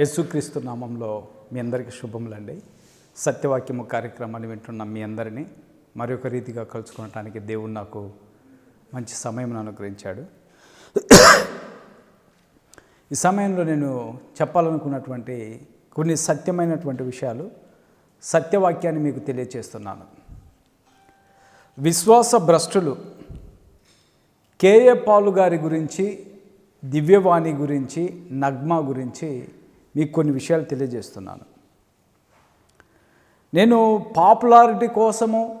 యేసుక్రీస్తు నామంలో మీ అందరికీ శుభములండి. సత్యవాక్యము కార్యక్రమాన్ని వింటున్న మీ అందరినీ మరొక రీతిగా కలుసుకోవటానికి దేవుడు నాకు మంచి సమయం అనుగ్రహించాడు. ఈ సమయంలో నేను చెప్పాలనుకున్నటువంటి కొన్ని సత్యమైనటువంటి విషయాలు సత్యవాక్యాన్ని మీకు తెలియచేస్తున్నాను. విశ్వాస భ్రష్టులు కేఏ పాలు గారి గురించి దివ్యవాణి గురించి నగ్మ గురించి మీకు కొన్ని విషయాలు తెలియజేస్తున్నాను. నేను పాపులారిటీ కోసము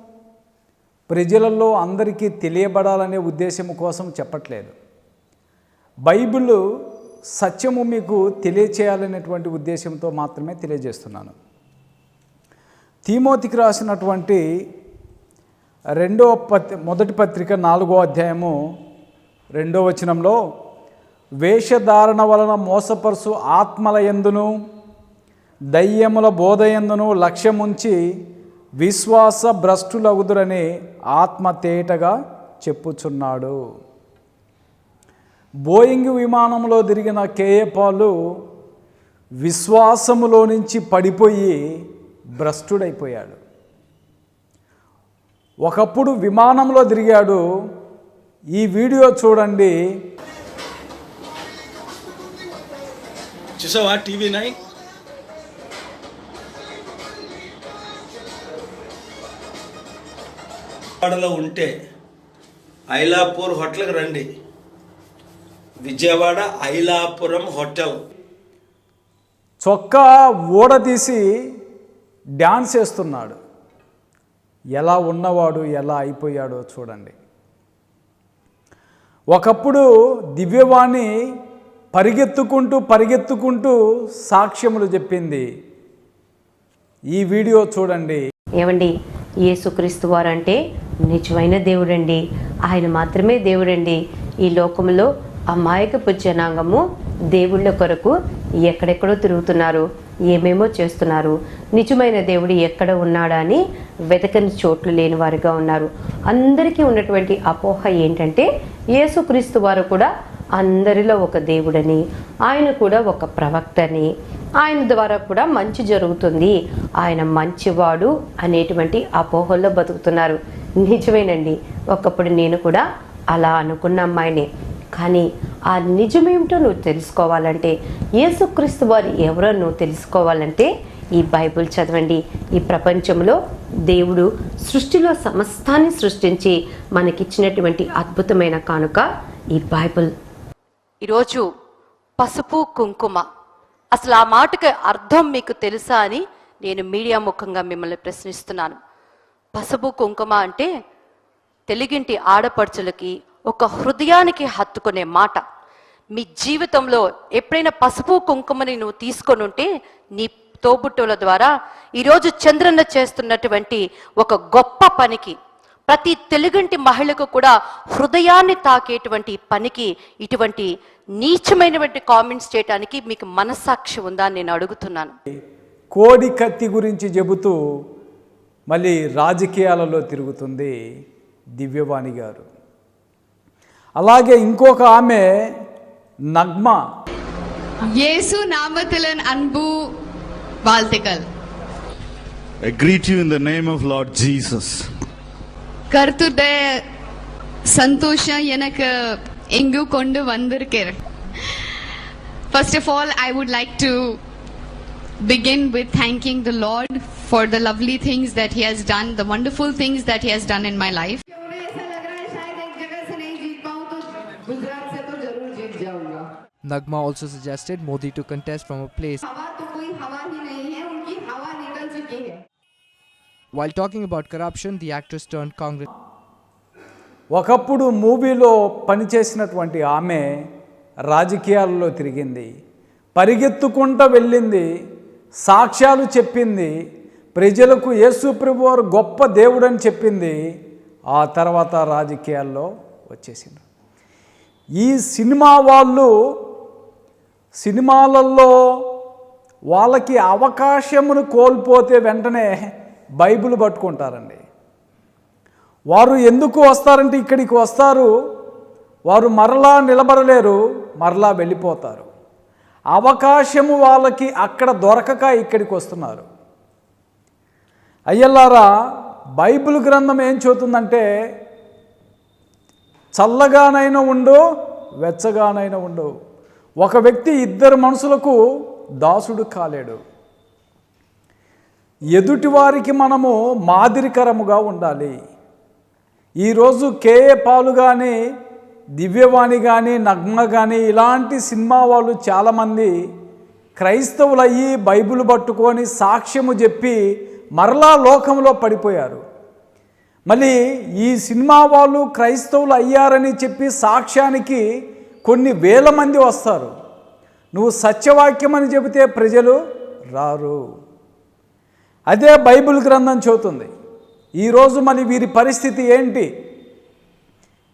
ప్రజలలో అందరికీ తెలియబడాలనే ఉద్దేశం కోసం చెప్పట్లేదు. బైబిల్ సత్యము మీకు తెలియచేయాలనేటువంటి ఉద్దేశంతో మాత్రమే తెలియజేస్తున్నాను. తీమోతికి రాసినటువంటి రెండవ పత్రి మొదటి పత్రిక నాలుగో అధ్యాయము రెండో వచనంలో వేషధారణ వలన మోసపరుసు ఆత్మల ఎందును దయ్యముల బోధయందును లక్ష్యముంచి విశ్వాస భ్రష్టులగుదురని ఆత్మ తేటగా చెప్పుచున్నాడు. బోయింగ్ విమానంలో తిరిగిన కేయపాలు విశ్వాసములో నుంచి పడిపోయి భ్రష్టుడైపోయాడు. ఒకప్పుడు విమానంలో తిరిగాడు. ఈ వీడియో చూడండి. చూసావా? TV nine. విజయవాడలో ఉంటే ఐలాపూర్ హోటల్కి రండి. విజయవాడ ఐలాపురం హోటల్. చొక్కా ఊడదీసి డ్యాన్స్ వేస్తున్నాడు ఎలా ఉన్నవాడు ఎలా అయిపోయాడో చూడండి. ఒకప్పుడు దివ్యవాణి పరిగెత్తుకుంటూ పరిగెత్తుకుంటూ సాక్ష్యములు చెప్పింది. ఈ వీడియో చూడండి. ఏమండి? యేసుక్రీస్తు వారు అంటే నిజమైన దేవుడండి. ఆయన మాత్రమే దేవుడండి. ఈ లోకంలో అమాయకపు జనాంగము దేవుళ్ళ కొరకు ఎక్కడెక్కడో తిరుగుతున్నారు. ఏమేమో చేస్తున్నారు. నిజమైన దేవుడు ఎక్కడ ఉన్నాడా అని వెతకని చోట్లు లేని వారుగా ఉన్నారు. అందరికీ ఉన్నటువంటి అపోహ ఏంటంటే యేసుక్రీస్తు వారు కూడా అందరిలో ఒక దేవుడని ఆయన కూడా ఒక ప్రవక్తని. ఆయన ద్వారా కూడా మంచి జరుగుతుంది. ఆయన మంచివాడు అనేటువంటి అపోహల్లో బతుకుతున్నారు. నిజమేనండి. ఒకప్పుడు నేను కూడా అలా అనుకున్న అమ్మాయినే. కానీ ఆ నిజమేమిటో నువ్వు తెలుసుకోవాలంటే యేసుక్రీస్తు వారు ఎవరో నువ్వు తెలుసుకోవాలంటే ఈ బైబిల్ చదవండి. ఈ ప్రపంచంలో దేవుడు సృష్టిలో సమస్తాన్ని సృష్టించి మనకిచ్చినటువంటి అద్భుతమైన కానుక ఈ బైబిల్. ఈరోజు పసుపు కుంకుమ. అసలు ఆ మాటకి అర్థం మీకు తెలుసా అని నేను మీడియా ముఖంగా మిమ్మల్ని ప్రశ్నిస్తున్నాను. పసుపు కుంకుమ అంటే తెలుగింటి ఆడపడుచులకి ఒక హృదయానికి హత్తుకునే మాట. మీ జీవితంలో ఎప్పుడైనా పసుపు కుంకుమని నువ్వు తీసుకొని ఉంటే నీ తోబుట్టుల ద్వారా ఈరోజు చంద్రన్న చేస్తున్నటువంటి ఒక గొప్ప పనికి ప్రతి తెలుగంటి మహిళకు కూడా హృదయాన్ని తాకేటువంటి పనికి ఇటువంటి నీచమైనటువంటి కామెంట్స్ చేయడానికి మీకు మనస్సాక్షి ఉందా నేను అడుగుతున్నాను. కోడి కత్తి గురించి చెబుతూ మళ్ళీ రాజకీయాలలో తిరుగుతుంది దివ్యవాణి గారు. అలాగే ఇంకొక ఆమె నగ్మ. యేసు నామతులన్ Anbu వాల్తికల్. I greet you in the name of Lord Jesus. கருத்துட சந்தோஷம் எனக்கு எங்கு கொண்டு வந்திருக்கிறேன் First of all, I would like to begin with thanking the Lord for the lovely things that He has done, the wonderful things that He has done in my life. Nagma also suggested Modi to contest from a place. While talking about corruption, the actress turned Congress. ఒకప్పుడు మూవీలో పనిచేసినటువంటి ఆమె రాజకీయాలలో తిరిగింది. పరిగెత్తుకుంటూ వెళ్ళింది. సాక్ష్యాలు చెప్పింది. ప్రజలకు యేసుప్రభు వారు గొప్ప దేవుడని చెప్పింది. ఆ తర్వాత రాజకీయాల్లో వచ్చేసింది. ఈ సినిమా వాళ్ళు సినిమాలలో వాళ్ళకి అవకాశమును కోల్పోతే వెంటనే బైబిల్ పట్టుకుంటారండి. వారు ఎందుకు వస్తారంటే ఇక్కడికి వస్తారు. వారు మరలా నిలబడలేరు మరలా వెళ్ళిపోతారు. అవకాశము వాళ్ళకి అక్కడ దొరకక ఇక్కడికి వస్తున్నారు. అయ్యల్లారా బైబిల్ గ్రంథం ఏం చెబుతుందంటే చల్లగానైనా ఉండు వెచ్చగానైనా ఉండు. ఒక వ్యక్తి ఇద్దరు మనుషులకు దాసుడు కాలేడు. ఎదుటివారికి మనము మాదిరికరముగా ఉండాలి. ఈరోజు కేఏ పాలు కానీ దివ్యవాణి కానీ నగ్మ కానీ ఇలాంటి సినిమా వాళ్ళు చాలామంది క్రైస్తవులయ్యి బైబిల్ పట్టుకొని సాక్ష్యము చెప్పి మరలా లోకంలో పడిపోయారు. మళ్ళీ ఈ సినిమా వాళ్ళు క్రైస్తవులు అయ్యారని చెప్పి సాక్ష్యానికి కొన్ని వేల మంది వస్తారు. నువ్వు సత్యవాక్యం అని చెబితే ప్రజలు రారు. అదే బైబిల్ గ్రంథం చెబుతుంది. ఈరోజు మరి వీరి పరిస్థితి ఏంటి?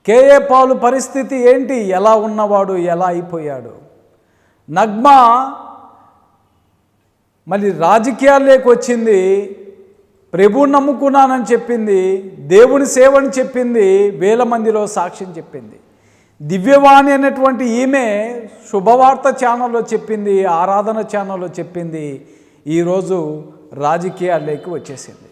కేఏ పాలు పరిస్థితి ఏంటి? ఎలా ఉన్నవాడు ఎలా అయిపోయాడు? నగ్మ మళ్ళీ రాజకీయాల్లోకి వచ్చింది. ప్రభువు నమ్ముకున్నానని చెప్పింది. దేవుని సేవని చెప్పింది. వేల మందిలో సాక్ష్యం చెప్పింది. దివ్యవాణి అనేటువంటి ఈమె శుభవార్త ఛానల్లో చెప్పింది ఆరాధన ఛానల్లో చెప్పింది. ఈరోజు రాజకీయాల్లోకి వచ్చేసింది.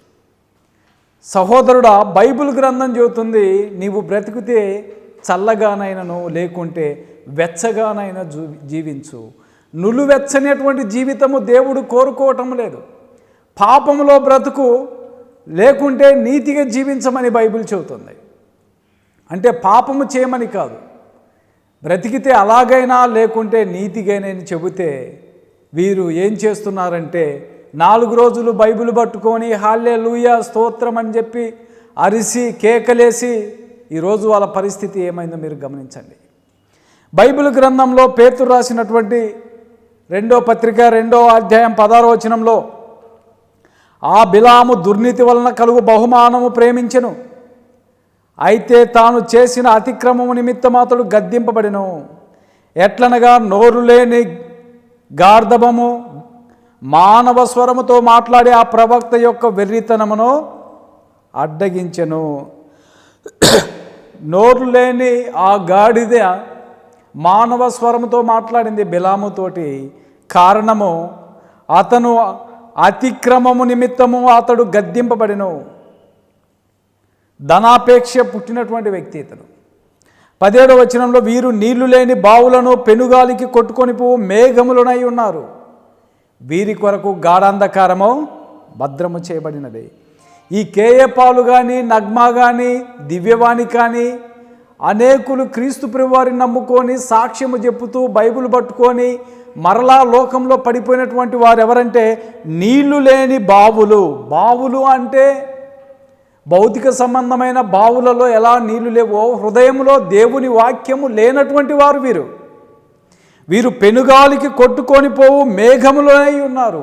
సహోదరుడా బైబిల్ గ్రంథం చెబుతుంది నీవు బ్రతికితే చల్లగానైనను లేకుంటే వెచ్చగానైనా జూ జీవించు. నులువెచ్చనేటువంటి జీవితము దేవుడు కోరుకోవటం లేదు. పాపంలో బ్రతుకు లేకుంటే నీతిగా జీవించమని బైబిల్ చెబుతుంది. అంటే పాపము చేయమని కాదు. బ్రతికితే అలాగైనా లేకుంటే నీతిగానే చెబితే వీరు ఏం చేస్తున్నారంటే నాలుగు రోజులు బైబిల్ పట్టుకొని హాల్లే లూయ స్తోత్రం అని చెప్పి అరిసి కేకలేసి ఈరోజు వాళ్ళ పరిస్థితి ఏమైందో మీరు గమనించండి. బైబిల్ గ్రంథంలో పేతురు రాసినటువంటి రెండో పత్రిక రెండో అధ్యాయం పదారో వచనంలో ఆ బిలాము దుర్నీతి వలన కలుగు బహుమానము ప్రేమించెను. అయితే తాను చేసిన అతిక్రమము నిమిత్తం అతడు గద్దింపబడిను. ఎట్లనగా నోరు లేని గార్ధబము మానవ స్వరముతో మాట్లాడే ఆ ప్రవక్త యొక్క వెర్రితనమును అడ్డగించెను. నోరు లేని ఆ గాడిద మానవ స్వరముతో మాట్లాడింది బిలాముతోటి కారణము అతను అతిక్రమము నిమిత్తము అతడు గద్దింపబడిను. ధనాపేక్ష పుట్టినటువంటి వ్యక్తి ఇతను పదిహేడవ వచనంలో వీరు నీళ్ళు లేని బావులను పెనుగాలికి కొట్టుకొని పోవు మేఘములునై ఉన్నారు. వీరి కొరకు గాఢాంధకారము భద్రము చేయబడినది. ఈ కేఏ పాలు కానీ నగ్మా కానీ దివ్యవాణి కానీ అనేకులు క్రీస్తు ప్రభువారిని నమ్ముకొని సాక్ష్యము చెప్పుతూ బైబిల్ పట్టుకొని మరలా లోకంలో పడిపోయినటువంటి వారు ఎవరంటే నీళ్ళు లేని బావులు. బావులు అంటే భౌతిక సంబంధమైన బావులలో ఎలా నీళ్ళు లేవో హృదయంలో దేవుని వాక్యము లేనటువంటి వారు వీరు. వీరు పెనుగాలికి కొట్టుకొని పోవు మేఘములోనై ఉన్నారు.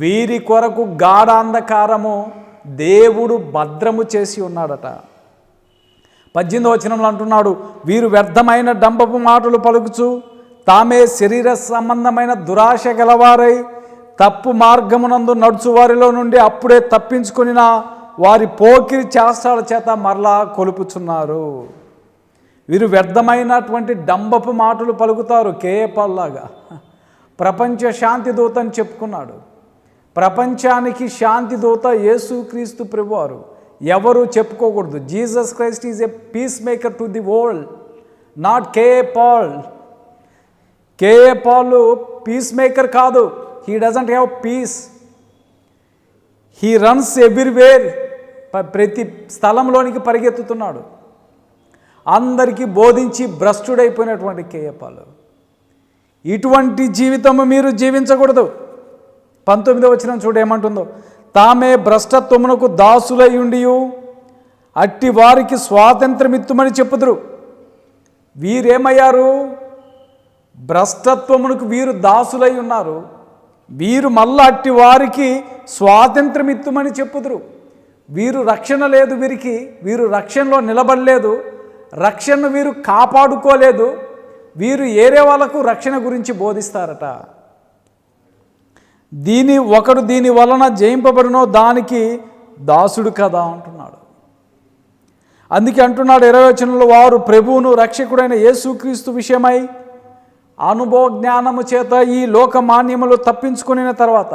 వీరి కొరకు గాఢాంధకారము దేవుడు భద్రము చేసి ఉన్నాడట. పద్దెనిమిది వచనంలో అంటున్నాడు వీరు వ్యర్థమైన డంబపు మాటలు పలుకుచు తామే శరీర సంబంధమైన దురాశ గలవారై తప్పు మార్గమునందు నడుచు వారిలో నుండి అప్పుడే తప్పించుకుని వారి పోకిరి చేష్టాల చేత మరలా కొలుపుచున్నారు. వీరు వ్యర్థమైనటువంటి డంబపు మాటలు పలుకుతారు కేఏపాల్లాగా ప్రపంచ శాంతి దూత అని చెప్పుకున్నాడు. ప్రపంచానికి శాంతి దూత యేసుక్రీస్తు ప్రభువారు. ఎవరు చెప్పుకోకూడదు. Jesus Christ is a peace maker to the world not KA Paul KA Paul peace maker కాదు. He doesn't have peace. He runs everywhere. ప్రతి స్థలంలోనికి పరిగెత్తుతున్నాడు. అందరికీ బోధించి భ్రష్టుడైపోయినటువంటి కేయపాలు ఇటువంటి జీవితము మీరు జీవించకూడదు. పంతొమ్మిదో వచ్చిన చూడు ఏమంటుందో తామే భ్రష్టత్వమునకు దాసులయ్యుండియు అట్టి వారికి స్వాతంత్రమిత్తుమని చెప్పుదురు. వీరేమయ్యారు? భ్రష్టత్వమునకు వీరు దాసులై ఉన్నారు వీరు మళ్ళా అట్టి వారికి స్వాతంత్రం ఇత్తుమని చెప్పుదురు. వీరు రక్షణ లేదు వీరికి వీరు రక్షణలో నిలబడలేదు. రక్షణను వీరు కాపాడుకోలేదు. వీరు ఏరే వాళ్ళకు రక్షణ గురించి బోధిస్తారట. దీని ఒకడు దీని వలన జయింపబడినో దానికి దాసుడు కదా అంటున్నాడు. అందుకే అంటున్నాడు ఇరవై వచనంలో వారు ప్రభువును రక్షకుడైన యేసుక్రీస్తు విషయమై అనుభవ జ్ఞానము చేత ఈ లోక మాన్యములు తప్పించుకుని తర్వాత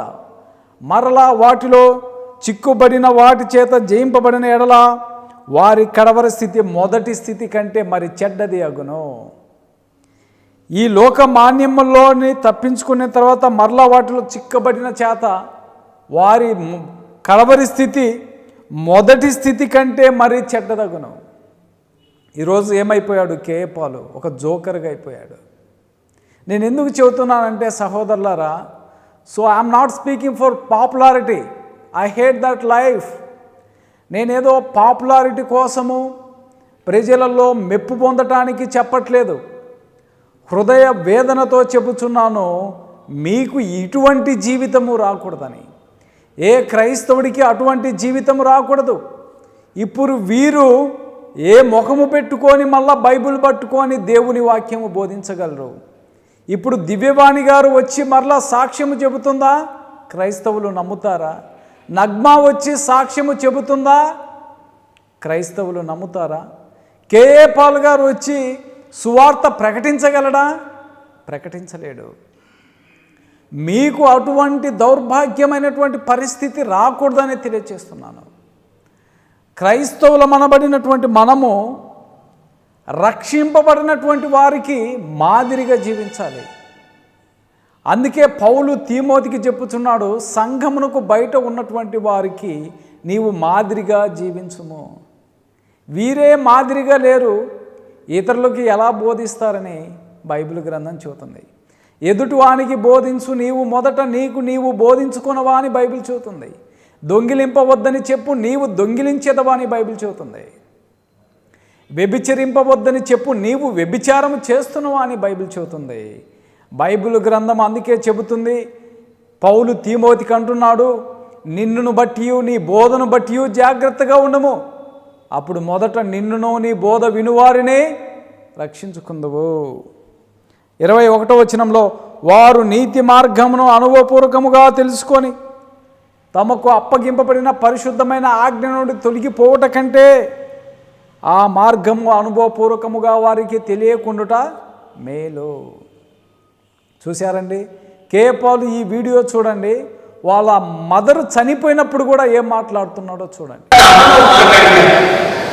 మరలా వాటిలో చిక్కుబడిన వాటి చేత జయింపబడిన ఎడల వారి కడవరి స్థితి మొదటి స్థితి కంటే మరి చెడ్డది అగును. ఈ లోక మాన్యములోని తప్పించుకున్న తర్వాత మరలా వాటిలో చిక్కబడిన చేత వారి కడవరి స్థితి మొదటి స్థితి కంటే మరీ చెడ్డదగును. ఈరోజు ఏమైపోయాడు కేపాలు? ఒక జోకర్గా అయిపోయాడు. నేను ఎందుకు చెబుతున్నానంటే సహోదరులారా so I'm not speaking for popularity. I hate that life. నేనేదో పాపులారిటీ కోసము ప్రజలలో మెప్పు పొందటానికి చెప్పట్లేదు. హృదయ వేదనతో చెబుతున్నాను మీకు ఇటువంటి జీవితము రాకూడదని. ఏ క్రైస్తవుడికి అటువంటి జీవితము రాకూడదు. ఇప్పుడు వీరు ఏ ముఖము పెట్టుకొని మళ్ళా బైబిల్ పట్టుకొని దేవుని వాక్యము బోధించగలరు? ఇప్పుడు దివ్యవాణి గారు వచ్చి మరలా సాక్ష్యము చెబుతుందా? క్రైస్తవులు నమ్ముతారా? నగ్మా వచ్చి సాక్ష్యము చెబుతుందా? క్రైస్తవులు నమ్ముతారా? కేఏ పాల్ గారు వచ్చి సువార్త ప్రకటించగలడా? ప్రకటించలేడు. మీకు అటువంటి దౌర్భాగ్యమైనటువంటి పరిస్థితి రాకూడదని తెలియచేస్తున్నాను. క్రైస్తవులమనబడినటువంటి మనము రక్షింపబడినటువంటి వారికి మాదిరిగా జీవించాలి. అందుకే పౌలు తీమోతికి చెప్పుచున్నాడు సంఘమునకు బయట ఉన్నటువంటి వారికి నీవు మాదిరిగా జీవించుము. వీరే మాదిరిగా లేరు ఇతరులకి ఎలా బోధిస్తారని బైబిల్ గ్రంథం చెబుతుంది. ఎదుటివానికి బోధించు నీవు మొదట నీకు నీవు బోధించుకునవా అని బైబిల్ చెబుతుంది. దొంగిలింపవద్దని చెప్పు నీవు దొంగిలించేదవా అని బైబిల్ చెబుతుంది. వ్యభిచరింపవద్దని చెప్పు నీవు వ్యభిచారం చేస్తున్నవా అని బైబిల్ చెబుతుంది. బైబిల్ గ్రంథం అందుకే చెబుతుంది పౌలు తీమోతికి అంటున్నాడు నిన్నును బట్టి నీ బోధను బట్టి జాగ్రత్తగా ఉండము. అప్పుడు మొదట నిన్నును నీ బోధ వినువారిని రక్షించుకుందువు. ఇరవై ఒకటో వచనంలో వారు నీతి మార్గమును అనుభవపూర్వకముగా తెలుసుకొని తమకు అప్పగింపబడిన పరిశుద్ధమైన ఆజ్ఞ నుండి తొలగిపోవట కంటే ఆ మార్గము అనుభవపూర్వకముగా వారికి తెలియకుండుట మేలు. చూశారండి? కేపాలు ఈ వీడియో చూడండి. వాళ్ళ మదర్ చనిపోయినప్పుడు కూడా ఏం మాట్లాడుతున్నాడో చూడండి.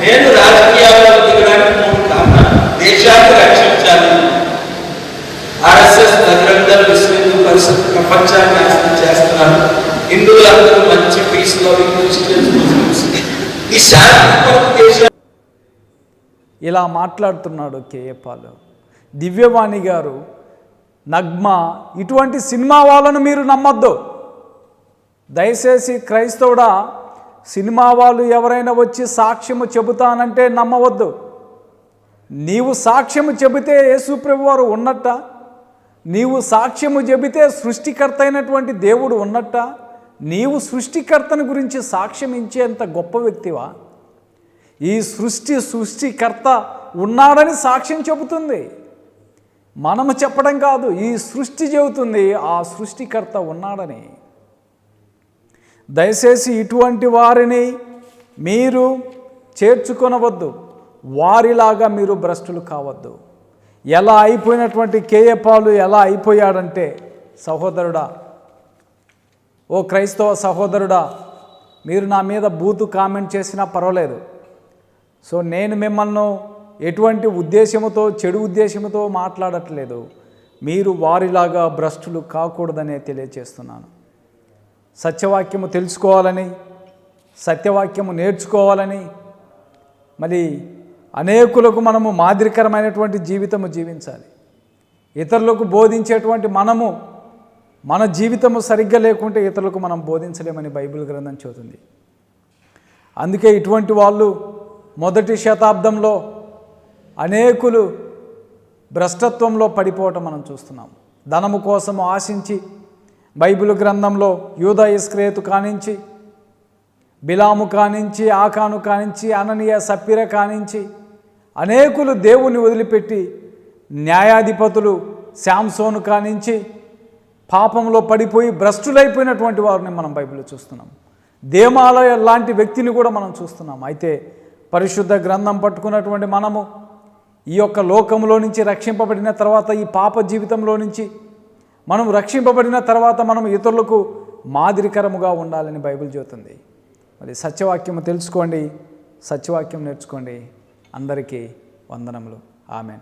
నేను రాజకీయాల్లో దిగడానికి మూడు కారణాలు. దేశాన్ని రక్షించాలి. ఆర్ఎస్ఎస్ నగరంగా విశ్వ హిందూ పరిషత్ ప్రపంచాన్ని నాశనం చేస్తున్నారు. హిందువులందరూ మంచి పీస్లో క్రిస్టియన్స్ ముస్లిమ్స్. ఈ శాంతి కొరకు దేశం ఇలా మాట్లాడుతున్నాడు కేఏపాలు దివ్యవాణి గారు నగ్మ ఇటువంటి సినిమా వాళ్ళను మీరు నమ్మొద్దు. దయచేసి క్రైస్తవుడా సినిమా వాళ్ళు ఎవరైనా వచ్చి సాక్ష్యము చెబుతానంటే నమ్మవద్దు. నీవు సాక్ష్యము చెబితే యేసుప్రభు వారు ఉన్నట్ట? నీవు సాక్ష్యము చెబితే సృష్టికర్త అయినటువంటి దేవుడు ఉన్నట్ట? నీవు సృష్టికర్తను గురించి సాక్ష్యం ఇచ్చేంత గొప్ప వ్యక్తివా? ఈ సృష్టి సృష్టికర్త ఉన్నాడని సాక్ష్యం చెబుతుంది. మనము చెప్పడం కాదు ఈ సృష్టి చెబుతుంది ఆ సృష్టికర్త ఉన్నాడని. దయచేసి ఇటువంటి వారిని మీరు చేర్చుకొనవద్దు వారిలాగా మీరు భ్రష్టులు కావద్దు. ఎలా అయిపోయినటువంటి కేఏ పాలు ఎలా అయిపోయాడంటే సహోదరుడా ఓ క్రైస్తవ సహోదరుడా మీరు నా మీద బూతు కామెంట్ చేసినా పర్వాలేదు. సో నేను మిమ్మల్ని ఎటువంటి ఉద్దేశముతో చెడు ఉద్దేశంతో మాట్లాడట్లేదు. మీరు వారిలాగా భ్రష్టులు కాకూడదనే తెలియచేస్తున్నాను. సత్యవాక్యము తెలుసుకోవాలని సత్యవాక్యము నేర్చుకోవాలని మరి అనేకులకు మనము మాదిరికరమైనటువంటి జీవితము జీవించాలి. ఇతరులకు బోధించేటువంటి మనము మన జీవితము సరిగ్గా లేకుంటే ఇతరులకు మనం బోధించలేమని బైబిల్ గ్రంథం చెబుతుంది. అందుకే ఇటువంటి వాళ్ళు మొదటి శతాబ్దంలో అనేకులు భ్రష్టత్వంలో పడిపోవటం మనం చూస్తున్నాం. ధనము కోసము ఆశించి బైబిల్ గ్రంథంలో యూద ఇస్క్రేతు కానించి బిలాము కానించి ఆకాను కానించి అననీయ సప్పిర కానించి అనేకులు దేవుని వదిలిపెట్టి న్యాయాధిపతులు శాంసోను కానించి పాపంలో పడిపోయి భ్రష్టులైపోయినటువంటి వారిని మనం బైబిల్లో చూస్తున్నాం. దేమాలయ లాంటి వ్యక్తిని కూడా మనం చూస్తున్నాం. అయితే పరిశుద్ధ గ్రంథం పట్టుకున్నటువంటి మనము ఈ యొక్క లోకంలో నుంచి రక్షింపబడిన తర్వాత ఈ పాప జీవితంలో నుంచి మనం రక్షింపబడిన తర్వాత మనం ఇతరులకు మాదిరికరముగా ఉండాలని బైబిల్ చెబుతుంది. మరి సత్యవాక్యం తెలుసుకోండి సత్యవాక్యం నేర్చుకోండి. అందరికీ వందనములు. ఆమెన్.